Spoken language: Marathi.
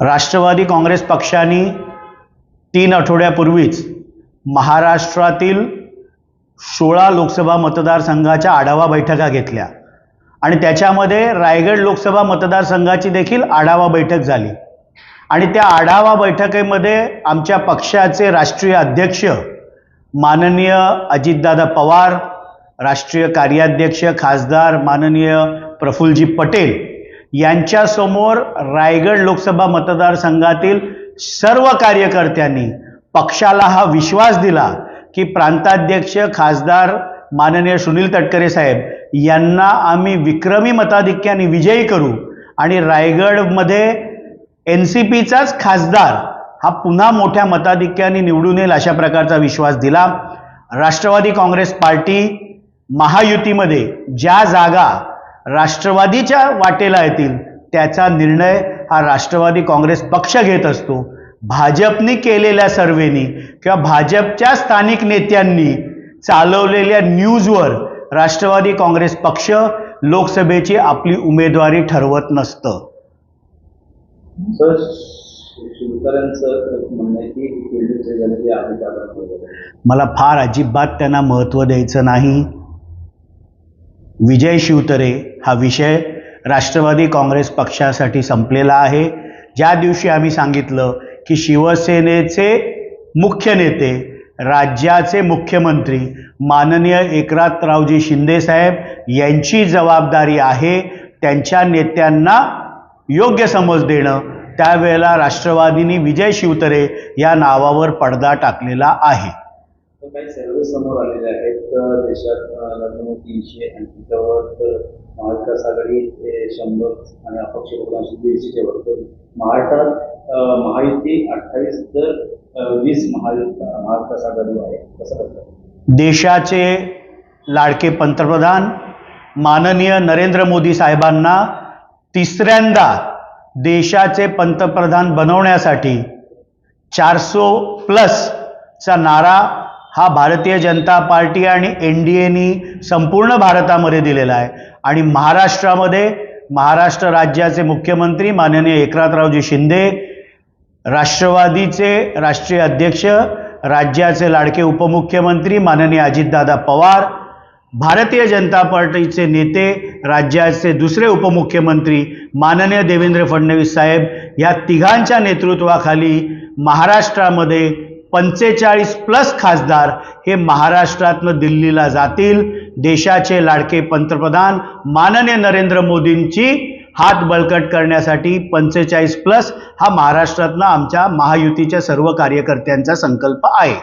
राष्ट्रवादी काँग्रेस पक्षाने तीन आठवड्यापूर्वीच महाराष्ट्रातील सोळा लोकसभा मतदारसंघाच्या आढावा बैठका घेतल्या. आणि त्याच्यामध्ये रायगड लोकसभा मतदारसंघाची देखील आढावा बैठक झाली. आणि त्या आढावा बैठकीमध्ये आमच्या पक्षाचे राष्ट्रीय अध्यक्ष माननीय अजितदादा पवार राष्ट्रीय कार्याध्यक्ष खासदार माननीय प्रफुल्लजी पटेल यांच्यासमोर रायगड लोकसभा मतदारसंघातील सर्व कार्यकर्त्यांनी पक्षाला हा विश्वास दिला की प्रांताध्यक्ष खासदार माननीय सुनील तटकरे साहेब यांना आम्ही विक्रमी मताधिक्याने विजयी करू आणि रायगडमध्ये एन सी पीचाच खासदार हा पुन्हा मोठ्या मताधिक्याने निवडून येईल अशा प्रकारचा विश्वास दिला. राष्ट्रवादी काँग्रेस पार्टी महायुतीमध्ये ज्या जागा राष्ट्रवादीच्या वाटेला येतील त्याचा निर्णय हा राष्ट्रवादी काँग्रेस पक्ष घेत असतो. भाजपनी केलेल्या सर्वेनी किंवा भाजपच्या स्थानिक नेत्यांनी चालवलेल्या न्यूजवर राष्ट्रवादी काँग्रेस पक्ष लोकसभेची आपली उमेदवारी ठरवत नसतं. मला फार अजिबात त्यांना महत्त्व द्यायचं नाही. विजय शिवतरे हा विषय राष्ट्रवादी काँग्रेस पक्षासाठी संपलेला आहे. ज्या दिवशी आम्ही सांगितलं की शिवसेनेचे मुख्य नेते राज्याचे मुख्यमंत्री माननीय एकनाथरावजी शिंदेसाहेब यांची जबाबदारी आहे त्यांच्या नेत्यांना योग्य समज देणं त्यावेळेला राष्ट्रवादीनी विजय शिवतरे या नावावर पडदा टाकलेला आहे. काही सर्वे समोर आलेले आहेत. तर देशात अं, तीनशे आणि त्याच्यावर तर महाविकास आघाडी शंभर आणि अपक्ष बहुतांश दीडशेच्या वर तर महाराष्ट्रात महायुती अठ्ठावीस तर वीस महायुत महाविकास आघाडी आहे. कसं करतात? देशाचे लाडके पंतप्रधान माननीय नरेंद्र मोदी साहेबांना तिसऱ्यांदा देशाचे पंतप्रधान बनवण्यासाठी चारसो प्लसचा नारा हा भारतीय जनता पार्टी आणि एन डी एनी संपूर्ण भारतामध्ये दिलेला आहे. आणि महाराष्ट्रामध्ये महाराष्ट्र राज्याचे मुख्यमंत्री माननीय एकनाथरावजी शिंदे राष्ट्रवादीचे राष्ट्रीय अध्यक्ष राज्याचे लाडके उपमुख्यमंत्री माननीय अजितदादा पवार भारतीय जनता पार्टीचे नेते राज्याचे दुसरे उपमुख्यमंत्री माननीय देवेंद्र फडणवीस साहेब या तिघांच्या नेतृत्वाखाली महाराष्ट्रामध्ये पंचेचाळीस प्लस खासदार हे महाराष्ट्रातनं दिल्लीला जातील. देशाचे लाडके पंतप्रधान माननीय नरेंद्र मोदींची हात बळकट करण्यासाठी पंचेचाळीस प्लस हा महाराष्ट्रातनं आमच्या महायुतीच्या सर्व कार्यकर्त्यांचा संकल्प आहे.